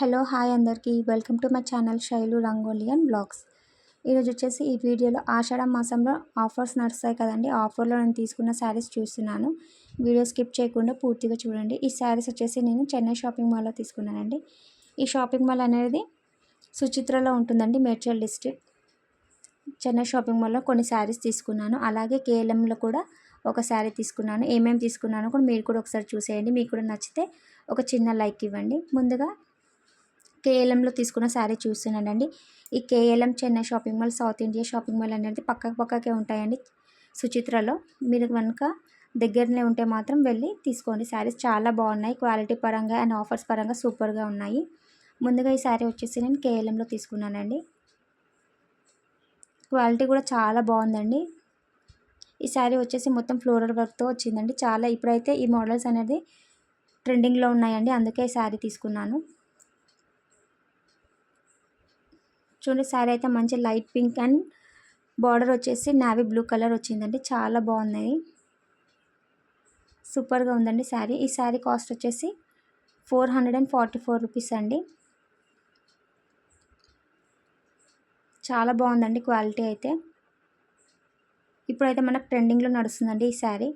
Hello hi అందరికీ. Welcome to my channel Shailu rangoli and vlogs ఈరోజు వచ్చేసి ఈ వీడియోలో ఆషాఢ మాసంలో ఆఫర్స్ నడుస్తాయి కదండి. ఆఫర్లో నేను తీసుకున్న శారీస్ చూస్తున్నాను. వీడియో స్కిప్ చేయకుండా పూర్తిగా చూడండి. ఈ శారీస్ వచ్చేసి నేను చెన్నై షాపింగ్ మాల్లో తీసుకున్నానండి. ఈ షాపింగ్ మాల్ అనేది సుచిత్రలో ఉంటుందండి మేడ్చల్ డిస్ట్రిక్ట్. చెన్నై షాపింగ్ మాల్లో కొన్ని శారీస్ తీసుకున్నాను. అలాగే కేఎల్ఎంలో కూడా ఒక శారీ తీసుకున్నాను. ఏమేమి తీసుకున్నానో కూడా మీరు కూడా ఒకసారి చూసేయండి. మీకు కూడా నచ్చితే ఒక చిన్న లైక్ ఇవ్వండి. ముందుగా కేఎల్ఎంలో తీసుకున్న శారీ చూస్తున్నానండి. ఈ KLM Chennai shopping mall South India shopping mall అనేది పక్కకు పక్కకే ఉంటాయండి సుచిత్రలో. మీరు కనుక దగ్గరనే ఉంటే మాత్రం వెళ్ళి తీసుకోండి. శారీస్ చాలా బాగున్నాయి. క్వాలిటీ పరంగా అండ్ ఆఫర్స్ పరంగా సూపర్గా ఉన్నాయి. ముందుగా ఈ శారీ వచ్చేసి నేను కేఎల్ఎంలో తీసుకున్నానండి. క్వాలిటీ కూడా చాలా బాగుందండి. ఈ శారీ వచ్చేసి మొత్తం ఫ్లోరల్ వర్క్తో వచ్చిందండి. చాలా ఇప్పుడైతే ఈ మోడల్స్ అనేది ట్రెండింగ్లో ఉన్నాయండి. అందుకే ఈ శారీ తీసుకున్నాను. చూడండి శారీ అయితే మంచి లైట్ పింక్ అండ్ బార్డర్ వచ్చేసి నావీ బ్లూ కలర్ వచ్చిందండి. చాలా బాగున్నాయి. సూపర్గా ఉందండి శారీ ఈ శారీ కాస్ట్ వచ్చేసి four hundred and forty four rupees అండి. చాలా బాగుందండి క్వాలిటీ అయితే. ఇప్పుడైతే మనకు ట్రెండింగ్లో నడుస్తుందండి ఈ శారీ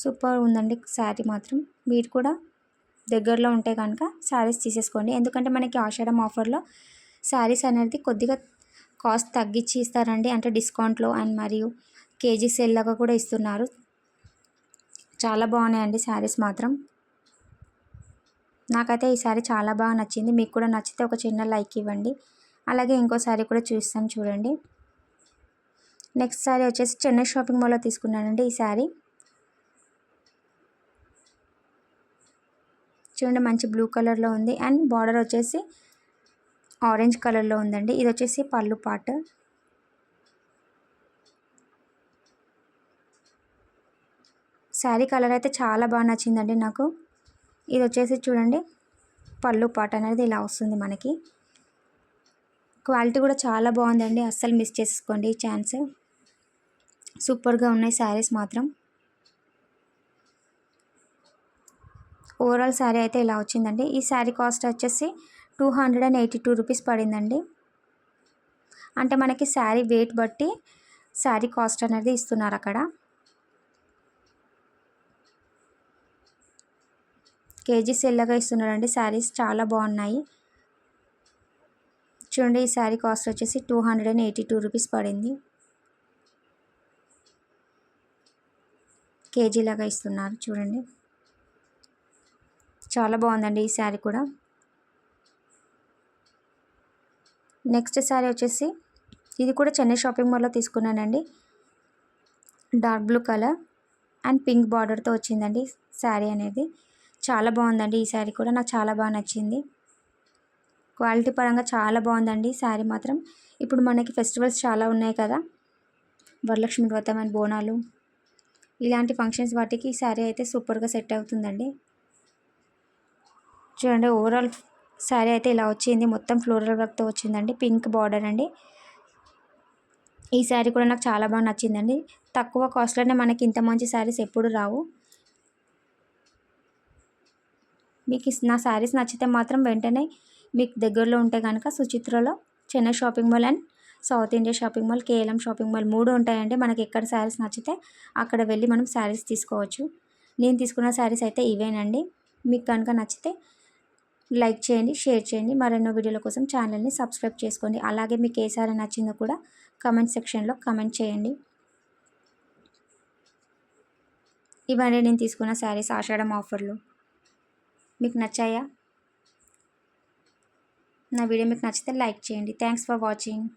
సూపర్ ఉందండి శారీ మాత్రం. మీరు కూడా దగ్గరలో ఉంటే కనుక శారీస్ తీసేసుకోండి. ఎందుకంటే మనకి ఆషాఢం ఆఫర్లో శారీస్ అనేది కొద్దిగా కాస్ట్ తగ్గించి ఇస్తారండి. అంటే డిస్కౌంట్లో అండ్ మరియు కేజీ సెల్లాగా కూడా ఇస్తున్నారు. చాలా బాగున్నాయండి శారీస్ మాత్రం. నాకైతే ఈ శారీ చాలా బాగా నచ్చింది. మీకు కూడా నచ్చితే ఒక చిన్న లైక్ ఇవ్వండి. అలాగే ఇంకో శారీ కూడా చూస్తాను చూడండి. నెక్స్ట్ శారీ వచ్చేసి చెన్నై షాపింగ్ మాల్లో తీసుకున్నానండి ఈ శారీ. చూడండి మంచి బ్లూ కలర్లో ఉంది. అండ్ బార్డర్ వచ్చేసి ఆరెంజ్ కలర్లో ఉందండి. ఇది వచ్చేసి పళ్ళు పాట. శారీ కలర్ అయితే చాలా బాగా నచ్చిందండి నాకు. ఇది వచ్చేసి చూడండి పళ్ళు పాట అనేది ఇలా వస్తుంది మనకి. క్వాలిటీ కూడా చాలా బాగుందండి. అస్సలు మిస్ చేసుకోండి ఛాన్స్ సూపర్గా ఉన్నాయి శారీస్ మాత్రం. ఓవరాల్ శారీ అయితే ఇలా వచ్చిందండి. ఈ శారీ కాస్ట్ వచ్చేసి two hundred and eighty two rupees పడిందండి. అంటే మనకి శారీ వెయిట్ బట్టి శారీ కాస్ట్ అనేది ఇస్తున్నారు అక్కడ. కేజీ సెల్లగా ఇస్తున్నారండి. శారీస్ చాలా బాగున్నాయి. చూడండి ఈ శారీ కాస్ట్ వచ్చేసి two hundred and eighty two rupees పడింది. కేజీలాగా ఇస్తున్నారు. చూడండి. చాలా బాగుందండి ఈ శారీ కూడా. నెక్స్ట్ శారీ వచ్చేసి ఇది కూడా చెన్నై షాపింగ్ మాల్లో తీసుకున్నానండి. Dark blue colour and pink బార్డర్తో వచ్చిందండి శారీ అనేది. చాలా బాగుందండి ఈ శారీ కూడా నాకు చాలా బాగా నచ్చింది. క్వాలిటీ పరంగా చాలా బాగుందండి శారీ మాత్రం. ఇప్పుడు మనకి ఫెస్టివల్స్ చాలా ఉన్నాయి కదా వరలక్ష్మి వ్రతం అండ్ బోనాలు. ఇలాంటి ఫంక్షన్స్ వాటికి ఈ శారీ అయితే సూపర్గా సెట్ అవుతుందండి. చూడండి ఓవరాల్ శారీ అయితే ఇలా వచ్చింది. మొత్తం ఫ్లోరల్ వర్క్తో వచ్చిందండి. పింక్ బార్డర్ అండి. ఈ శారీ కూడా నాకు చాలా బాగా నచ్చిందండి. తక్కువ కాస్ట్లోనే మనకి ఇంత మంచి శారీస్ ఎప్పుడు రావు. మీకు నా శారీస్ నచ్చితే మాత్రం వెంటనే మీకు దగ్గరలో ఉంటే కనుక సుచిత్రలో Chennai shopping mall and South India shopping mall KLM shopping mall మూడు ఉంటాయండి. మనకి ఎక్కడ శారీస్ నచ్చితే అక్కడ వెళ్ళి మనం శారీస్ తీసుకోవచ్చు. నేను తీసుకున్న శారీస్ అయితే ఇవేనండి. మీకు కనుక నచ్చితే లైక్ చేయండి షేర్ చేయండి. మరెన్నో వీడియోల కోసం ఛానల్ని సబ్స్క్రైబ్ చేసుకోండి. అలాగే మీకు ఏ సారీ నచ్చిందో కూడా కమెంట్ సెక్షన్లో కమెంట్ చేయండి. ఇవన్నీ నేను తీసుకున్న శారీస్ ఆషాఢం ఆఫర్లు. మీకు నచ్చాయా? నా వీడియో మీకు నచ్చితే లైక్ చేయండి. Thanks for watching.